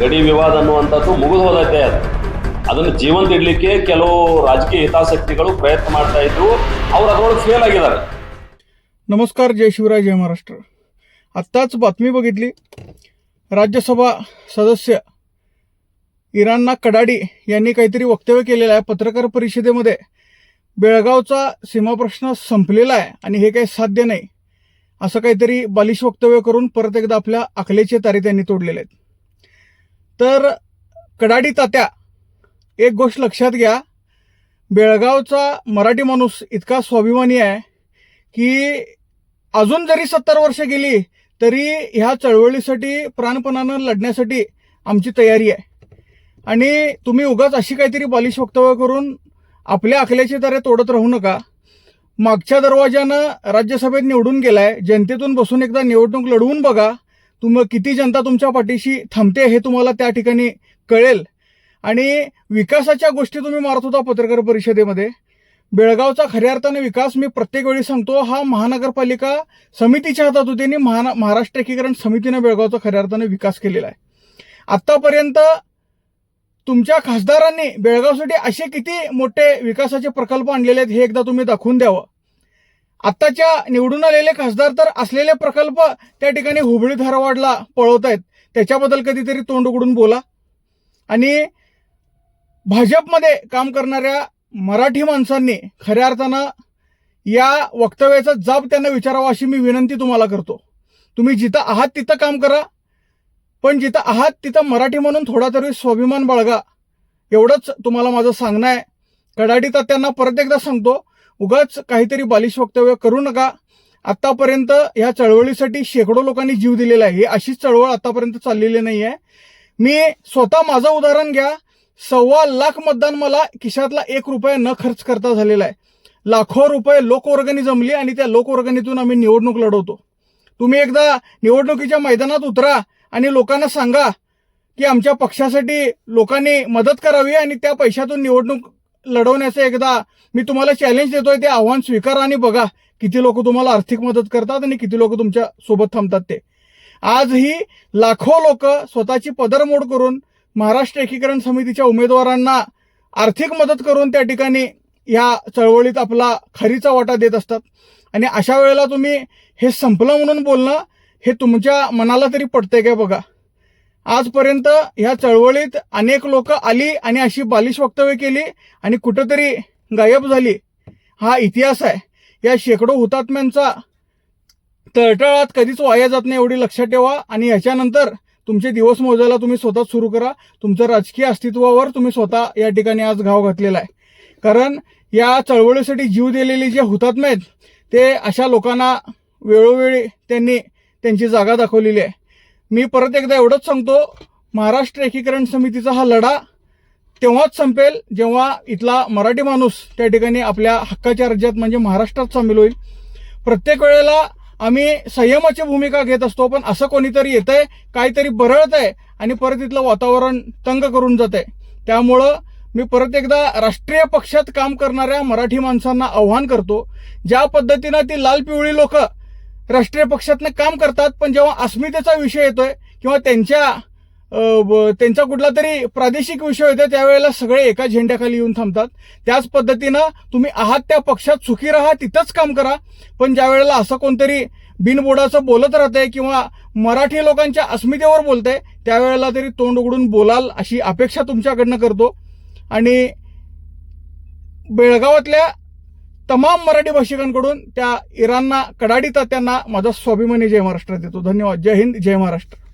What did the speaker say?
ಗಡಿ ವಿವಾದ ಅನ್ನುವಂಥದ್ದು ಮುಗಿದು ಹೋದೈತೆ ಅದನ್ನು ಜೀವಂತ ಇಡಲಿಕ್ಕೆ ಕೆಲವು ರಾಜಕೀಯ ಹಿತಾಸಕ್ತಿಗಳು ಪ್ರಯತ್ನ ಮಾಡ್ತಾ ಇದ್ರು ಅವ್ರು ಅದರೊಳಗೆ ಫೇಲ್ ಆಗಿದ್ದಾರೆ नमस्कार जय शिवराय जय महाराष्ट्र आत्ताच बातमी बघितली राज्यसभा सदस्य इराणना कडाडी यांनी काहीतरी वक्तव्य केलेलं आहे पत्रकार परिषदेमध्ये बेळगावचा सीमाप्रश्न संपलेला आहे आणि हे काही साध्य नाही असं काहीतरी बालिश वक्तव्य करून परत एकदा आपल्या अकलेचे तारे त्यांनी तोडलेले आहेत तर कडाडी तात्या एक गोष्ट लक्षात घ्या. बेळगावचा मराठी माणूस इतका स्वाभिमानी आहे की अजून जरी सत्तर वर्ष गेली तरी ह्या चळवळीसाठी प्राणपणानं लढण्यासाठी आमची तयारी आहे. आणि तुम्ही उगाच अशी काहीतरी बालिश वक्तव्य करून आपल्या आखल्याचे तारे तोडत राहू नका. मागच्या दरवाजानं राज्यसभेत निवडून गेलाय. जनतेतून बसून एकदा निवडणूक लढवून बघा. तुम किती जनता तुमच्या पाठीशी थांबते हे तुम्हाला त्या ठिकाणी कळेल. आणि विकासाच्या गोष्टी तुम्ही मारत होता पत्रकार परिषदेमध्ये. बेळगावचा खऱ्या अर्थाने विकास मी प्रत्येक वेळी सांगतो हा महानगरपालिका समितीच्या हातात होती आणि महा महाराष्ट्र एकीकरण समितीनं बेळगावचा खऱ्या अर्थाने विकास केलेला आहे. आत्तापर्यंत तुमच्या खासदारांनी बेळगावसाठी असे किती मोठे विकासाचे प्रकल्प आणलेले आहेत हे एकदा तुम्ही दाखवून द्यावं. आत्ताच्या निवडून आलेले खासदार तर असलेले प्रकल्प त्या ठिकाणी हुबळी धारवाडला पळवत आहेत. त्याच्याबद्दल कधीतरी तोंड उघडून बोला. आणि भाजपमध्ये काम करणाऱ्या मराठी माणसांनी खऱ्या अर्थानं या वक्तव्याचा जाब त्यांना विचारावा अशी मी विनंती तुम्हाला करतो. तुम्ही जिथं आहात तिथं काम करा. पण जिथं आहात तिथं मराठी म्हणून थोडा तरी स्वाभिमान बाळगा. एवढंच तुम्हाला माझं सांगणं आहे. कडाडी त्यांना परत एकदा सांगतो. उगाच काहीतरी बालिश वक्तव्य करू नका. आतापर्यंत ह्या चळवळीसाठी शेकडो लोकांनी जीव दिलेला आहे. ही अशीच चळवळ आतापर्यंत चाललेली नाही आहे मी स्वतः माझं उदाहरण घ्या. सव्वा लाख मतदान मला खिशातला एक रुपया न खर्च करता झालेला आहे. लाखो रुपये लोकवर्गणी जमली आणि त्या लोकवर्गणीतून आम्ही निवडणूक लढवतो. तुम्ही एकदा निवडणुकीच्या मैदानात उतरा आणि लोकांना सांगा की आमच्या पक्षासाठी लोकांनी मदत करावी आणि त्या पैशातून निवडणूक लढवण्याचं एकदा मी तुम्हाला चॅलेंज देतोय ते आव्हान स्वीकारा आणि बघा किती लोक तुम्हाला आर्थिक मदत करतात आणि किती लोक तुमच्यासोबत थांबतात ते. आजही लाखो लोक स्वतःची पदरमोड करून महाराष्ट्र एकीकरण समितीच्या उमेदवारांना आर्थिक मदत करून त्या ठिकाणी या चळवळीत आपला खरीचा वाटा देत असतात. आणि अशा वेळेला तुम्ही हे संपलं म्हणून बोलणं हे तुमच्या मनाला तरी पडतंय काय बघा. आजपर्यंत ह्या चळवळीत अनेक लोक आली आणि अशी बालिश वक्तव्य केली आणि कुठंतरी गायब झाली. हा इतिहास आहे. या शेकडो हुतात्म्यांचा तळटळात कधीच वाया जात नाही एवढी लक्षात ठेवा आणि याच्यानंतर तुमचे दिवस मोजायला तुम्ही स्वतः सुरू करा. तुमचं राजकीय अस्तित्वावर तुम्ही स्वतः या ठिकाणी आज घाव घातलेला आहे. कारण या चळवळीसाठी जीव दिलेले जे हुतात्मे आहेत ते अशा लोकांना वेळोवेळी त्यांनी त्यांची जागा दाखवलेली आहे. मी परत एकदा एवढंच सांगतो महाराष्ट्र एकीकरण समितीचा हा लढा तेव्हाच संपेल जेव्हा इथला मराठी माणूस त्या ठिकाणी आपल्या हक्काच्या राज्यात म्हणजे महाराष्ट्रात सामील होईल. प्रत्येक वेळेला आम्ही संयमाची भूमिका घेत असतो पण असं कोणीतरी येत आहे काहीतरी बरळत आहे आणि परत इथलं वातावरण तंग करून जात आहे त्यामुळं मी परत एकदा राष्ट्रीय पक्षात काम करणाऱ्या मराठी माणसांना आव्हान करतो ज्या पद्धतीनं ती लाल पिवळी लोकं राष्ट्रीय पक्षातनं काम करतात पण जेव्हा अस्मितेचा विषय येतोय किंवा त्यांच्या ब- त्यांचा कुठला तरी प्रादेशिक विषय येतो त्यावेळेला सगळे एका झेंड्याखाली येऊन थांबतात. त्याच पद्धतीनं तुम्ही आहात त्या पक्षात सुखी राहा तिथंच काम करा. पण ज्या वेळेला असं कोणतरी बिनबोडाचं बोलत राहतंय किंवा मराठी लोकांच्या अस्मितेवर बोलतंय त्यावेळेला तरी तोंड उघडून बोलाल अशी अपेक्षा तुमच्याकडनं करतो. आणि बेळगावातल्या तमाम मराठी भाषिकांकडून त्या इराणना कडाडी तात्यांना माझा स्वाभिमानी जय महाराष्ट्र देतो. धन्यवाद. जय हिंद जय महाराष्ट्र.